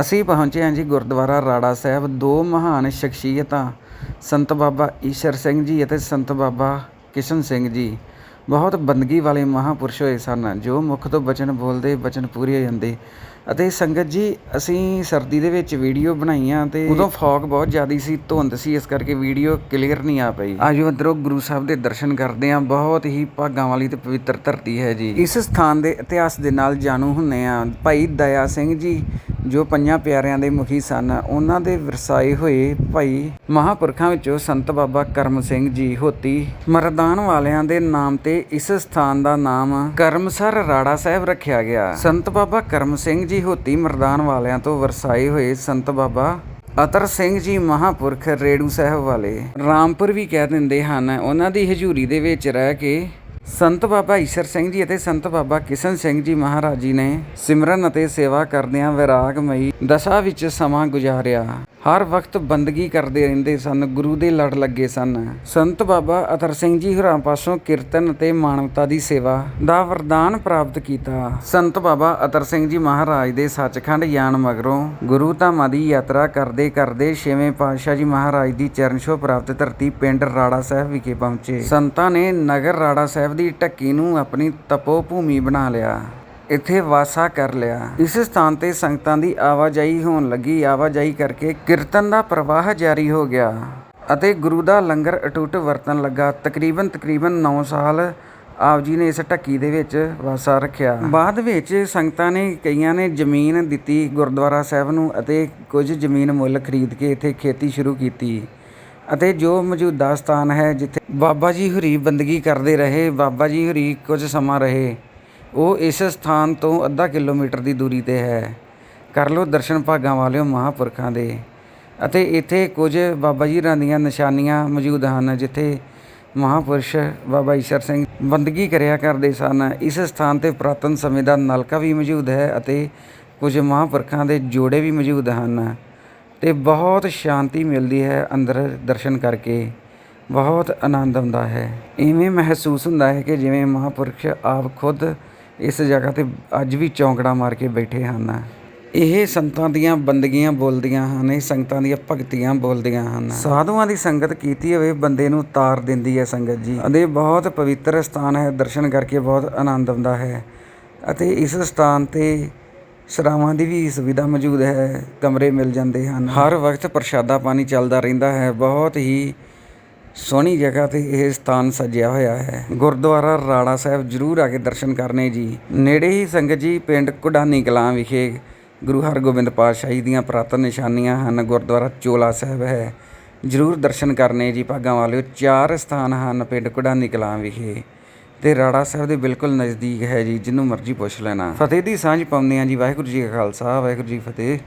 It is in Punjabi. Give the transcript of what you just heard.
ਅਸੀਂ ਪਹੁੰਚੇ ਹਾਂ ਜੀ ਗੁਰਦੁਆਰਾ ਰਾੜਾ ਸਾਹਿਬ। ਦੋ ਮਹਾਨ ਸ਼ਖਸੀਅਤਾਂ, ਸੰਤ ਬਾਬਾ ਈਸ਼ਰ ਸਿੰਘ ਜੀ ਅਤੇ ਸੰਤ ਬਾਬਾ ਕਿਸ਼ਨ ਸਿੰਘ ਜੀ। ਬਹੁਤ ਬੰਦਗੀ ਵਾਲੇ ਮਹਾਂਪੁਰਸ਼ ਹੋਏ ਸਨ, ਜੋ ਮੁਖ ਤੋਂ ਬਚਨ ਬੋਲਦੇ, ਬਚਨ ਪੂਰੇ ਹੋ ਜਾਂਦੇ। ਅਤੇ ਸੰਗਤ ਜੀ, ਅਸੀਂ ਸਰਦੀ ਦੇ ਵਿੱਚ ਵੀਡੀਓ ਬਣਾਈਆਂ ਤੇ ਉਦੋਂ ਫੌਗ ਬਹੁਤ ਜ਼ਿਆਦੀ ਸੀ, ਧੁੰਦ ਸੀ, ਇਸ ਕਰਕੇ ਵੀਡੀਓ ਕਲੀਅਰ ਨਹੀਂ ਆ ਪਈ। ਆਜੋ ਅੰਦਰੋਂ ਗੁਰੂ ਸਾਹਿਬ ਦੇ ਦਰਸ਼ਨ ਕਰਦੇ ਹਾਂ। ਬਹੁਤ ਹੀ ਭਾਗਾਂ ਵਾਲੀ ਤੇ ਪਵਿੱਤਰ ਧਰਤੀ ਹੈ ਜੀ। ਇਸ ਸਥਾਨ ਦੇ ਇਤਿਹਾਸ ਦੇ ਨਾਲ ਜਾਣੂ ਹੁੰਨੇ ਆ ਭਾਈ ਦਇਆ ਸਿੰਘ ਜੀ ਜੋ ਪੰਜਾਂ ਪਿਆਰਿਆਂ ਦੇ ਮੁਖੀ ਸਨ, ਉਹਨਾਂ ਦੇ ਵਰਸਾਏ ਹੋਏ ਭਾਈ ਮਹਾਪੁਰਖਾਂ ਵਿੱਚੋਂ ਸੰਤ ਬਾਬਾ ਕਰਮ ਸਿੰਘ ਜੀ ਹੋਤੀ ਮਰਦਾਨ ਵਾਲਿਆਂ ਦੇ ਨਾਮ ਤੇ ਇਸ ਸਥਾਨ ਦਾ ਨਾਮ ਕਰਮਸਰ ਰਾੜਾ ਸਾਹਿਬ ਰੱਖਿਆ ਗਿਆ। ਸੰਤ ਬਾਬਾ ਕਰਮ ਸਿੰਘ ਜੀ ਹੋਤੀ ਮਰਦਾਨ ਵਾਲਿਆਂ ਤੋਂ ਵਰਸਾਏ ਹੋਏ ਸੰਤ ਬਾਬਾ ਅਤਰ ਸਿੰਘ ਜੀ ਮਹਾਪੁਰਖ ਰੇੜੂ ਸਾਹਿਬ ਵਾਲੇ ਰਾਮਪੁਰ ਵੀ ਕਹਿ ਦਿੰਦੇ ਹਨ, ਉਹਨਾਂ ਦੀ ਹਜ਼ੂਰੀ ਦੇ ਵਿੱਚ ਰਹਿ ਕੇ ਸੰਤ ਬਾਬਾ ਈਸ਼ਰ ਸਿੰਘ ਜੀ ਅਤੇ ਸੰਤ ਬਾਬਾ ਕਿਸ਼ਨ ਸਿੰਘ ਜੀ ਮਹਾਰਾਜ ਜੀ ਨੇ ਸਿਮਰਨ ਅਤੇ ਸੇਵਾ ਕਰਦਿਆਂ ਵੈਰਾਗਮਈ ਦਸ਼ਾ ਵਿੱਚ ਸਮਾਂ ਗੁਜ਼ਾਰਿਆ। ਹਰ ਵਕਤ ਬੰਦਗੀ ਕਰਦੇ ਰਹਿੰਦੇ ਸਨ, ਗੁਰੂ ਦੇ ਲੜ ਲੱਗੇ ਸਨ। ਸੰਤ ਬਾਬਾ ਅਤਰ ਸਿੰਘ ਜੀ ਹੋਰਾਂ ਪਾਸੋਂ ਕੀਰਤਨ ਅਤੇ ਮਾਨਵਤਾ ਦੀ ਸੇਵਾ ਦਾ ਵਰਦਾਨ ਪ੍ਰਾਪਤ ਕੀਤਾ। ਸੰਤ ਬਾਬਾ ਅਤਰ ਸਿੰਘ ਜੀ ਮਹਾਰਾਜ ਦੇ ਸੱਚਖੰਡ ਯਾਨ ਮਗਰੋਂ ਗੁਰੂ ਧਾਮਾਂ ਦੀ ਯਾਤਰਾ ਕਰਦੇ ਕਰਦੇ ਛੇਵੇਂ ਪਾਤਸ਼ਾਹ ਜੀ ਮਹਾਰਾਜ ਦੀ ਚਰਨ ਛੋਹ ਪ੍ਰਾਪਤ ਧਰਤੀ ਪਿੰਡ ਰਾੜਾ ਸਾਹਿਬ ਵਿਖੇ ਪਹੁੰਚੇ। ਸੰਤਾਂ ਨੇ ਨਗਰ ਰਾੜਾ ਸਾਹਿਬ ਦੀ ਢੱਕੀ ਨੂੰ ਆਪਣੀ ਤਪੋ ਭੂਮੀ ਬਣਾ ਲਿਆ। ਇੱਥੇ ਵਾਸਾ ਕਰ ਲਿਆ। ਇਸ ਸਥਾਨ ਤੇ ਸੰਗਤਾਂ ਦੀ ਆਵਾਜਾਈ ਹੋਣ ਲੱਗੀ। ਆਵਾਜਾਈ ਕਰਕੇ ਕੀਰਤਨ ਦਾ ਪ੍ਰਵਾਹ ਜਾਰੀ ਹੋ ਗਿਆ ਅਤੇ ਗੁਰੂ ਦਾ ਲੰਗਰ ਅਟੁੱਟ ਵਰਤਣ ਲੱਗਾ। ਤਕਰੀਬਨ ਤਕਰੀਬਨ 9 ਸਾਲ ਆਪ ਜੀ ਨੇ ਇਸ ਢੱਕੀ ਦੇ ਵਿੱਚ ਵਾਸਾ ਰੱਖਿਆ। ਬਾਅਦ ਵਿੱਚ ਸੰਗਤਾਂ ਨੇ ਕਈਆਂ ਨੇ ਜ਼ਮੀਨ ਦਿੱਤੀ ਗੁਰਦੁਆਰਾ ਸਾਹਿਬ ਨੂੰ ਅਤੇ ਕੁਝ ਜ਼ਮੀਨ ਮੁੱਲ ਖਰੀਦ ਕੇ ਇੱਥੇ ਖੇਤੀ ਸ਼ੁਰੂ ਕੀਤੀ ਅਤੇ ਜੋ ਮੌਜੂਦਾ ਸਥਾਨ ਹੈ ਜਿੱਥੇ ਬਾਬਾ ਜੀ ਹੁਰੀ ਬੰਦਗੀ ਕਰਦੇ ਰਹੇ, ਬਾਬਾ ਜੀ ਹੁਰੀ ਕੁਝ ਸਮਾਂ ਰਹੇ। ਉਹ ਇਸ ਸਥਾਨ ਤੋਂ ਅੱਧਾ ਕਿਲੋਮੀਟਰ ਦੀ ਦੂਰੀ ਤੇ ਹੈ। ਕਰ ਲਓ ਦਰਸ਼ਨ ਭਾਗਾਂ ਵਾਲਿਓ ਮਹਾਂਪੁਰਖਾਂ ਦੇ। ਅਤੇ ਇੱਥੇ ਕੁਝ ਬਾਬਾ ਜੀ ਹੋਰਾਂ ਦੀਆਂ ਨਿਸ਼ਾਨੀਆਂ ਮੌਜੂਦ ਹਨ, ਜਿੱਥੇ ਮਹਾਪੁਰਸ਼ ਬਾਬਾ ਈਸ਼ਰ ਸਿੰਘ ਬੰਦਗੀ ਕਰਿਆ ਕਰਦੇ ਸਨ। ਇਸ ਸਥਾਨ ਤੇ ਪੁਰਾਤਨ ਸਮੇਂ ਦਾ ਨਲਕਾ ਵੀ ਮੌਜੂਦ ਹੈ ਅਤੇ ਕੁਝ ਮਹਾਪੁਰਖਾਂ ਦੇ ਜੋੜੇ ਵੀ ਮੌਜੂਦ ਹਨ ਤੇ ਬਹੁਤ ਸ਼ਾਂਤੀ ਮਿਲਦੀ ਹੈ ਅੰਦਰ ਦਰਸ਼ਨ ਕਰਕੇ। ਬਹੁਤ ਆਨੰਦ ਆਉਂਦਾ ਹੈ। ਇਵੇਂ ਮਹਿਸੂਸ ਹੁੰਦਾ ਹੈ ਕਿ ਜਿਵੇਂ ਮਹਾਪੁਰਖ ਆਪ ਖੁਦ ਇਸ ਜਗ੍ਹਾ ਤੇ ਅੱਜ ਵੀ ਚੌਂਕੜਾ ਮਾਰ ਕੇ ਬੈਠੇ ਹਨ। ਇਹ ਸੰਤਾਂ ਦੀਆਂ ਬੰਦਗੀਆਂ ਬੋਲਦੀਆਂ ਹਨ, ਇਹ ਸੰਗਤਾਂ ਦੀਆਂ ਭਗਤੀਆਂ ਬੋਲਦੀਆਂ ਹਨ। ਸਾਧੂਆਂ ਦੀ ਸੰਗਤ ਕੀਤੀ ਹੋਵੇ, ਬੰਦੇ ਨੂੰ ਤਾਰ ਦਿੰਦੀ ਹੈ ਸੰਗਤ ਜੀ। ਅਤੇ ਬਹੁਤ ਪਵਿੱਤਰ ਸਥਾਨ ਹੈ, ਦਰਸ਼ਨ ਕਰਕੇ ਬਹੁਤ ਆਨੰਦ ਆਉਂਦਾ ਹੈ। ਅਤੇ ਇਸ ਸਥਾਨ ਤੇ ਸਰਾਵਾਂ ਦੀ ਵੀ ਸੁਵਿਧਾ ਮੌਜੂਦ ਹੈ, ਕਮਰੇ ਮਿਲ ਜਾਂਦੇ ਹਨ। ਹਰ ਵਕਤ ਪ੍ਰਸ਼ਾਦਾ ਪਾਣੀ ਚੱਲਦਾ ਰਹਿੰਦਾ ਹੈ, ਬਹੁਤ ਹੀ ਸੋਹਣੀ ਜਗ੍ਹਾ ਤੇ ਇਹ ਸਥਾਨ ਸਜਿਆ ਹੋਇਆ ਹੈ। ਗੁਰਦੁਆਰਾ ਰਾੜਾ ਸਾਹਿਬ ਜਰੂਰ ਆ ਕੇ ਦਰਸ਼ਨ ਕਰਨੇ ਜੀ। ਨੇੜੇ ਹੀ ਸੰਗਤ ਜੀ ਪਿੰਡ ਕੁਡਾਨੀ ਕਲਾਂ ਵਿਖੇ ਗੁਰੂ ਹਰਗੋਬਿੰਦ ਪਾਤਸ਼ਾਹੀ ਦੀਆਂ ਪ੍ਰਾਤਨ ਨਿਸ਼ਾਨੀਆਂ ਹਨ। ਗੁਰਦੁਆਰਾ ਚੋਲਾ ਸਾਹਿਬ ਹੈ। ਜਰੂਰ ਦਰਸ਼ਨ ਕਰਨੇ ਜੀ ਭਾਗਾਂ ਵਾਲਿਓ। ਚਾਰ ਸਥਾਨ ਹਨ ਪਿੰਡ ਕੁਡਾਨੀ ਕਲਾਂ ਵਿਖੇ। ਤੇ ਰਾੜਾ ਸਾਹਿਬ ਦੇ ਬਿਲਕੁਲ ਨਜ਼ਦੀਕ ਹੈ ਜੀ ਜਿਹਨੂੰ ਮਰਜ਼ੀ ਪੁੱਛ ਲੈਣਾ। ਫਤਿਹ ਦੀ ਸਾਂਝ ਪਾਉਂਦੇ ਆ ਜੀ। ਵਾਹਿਗੁਰੂ ਜੀ ਕਾ ਖਾਲਸਾ, ਵਾਹਿਗੁਰੂ ਜੀ ਫਤਿਹ।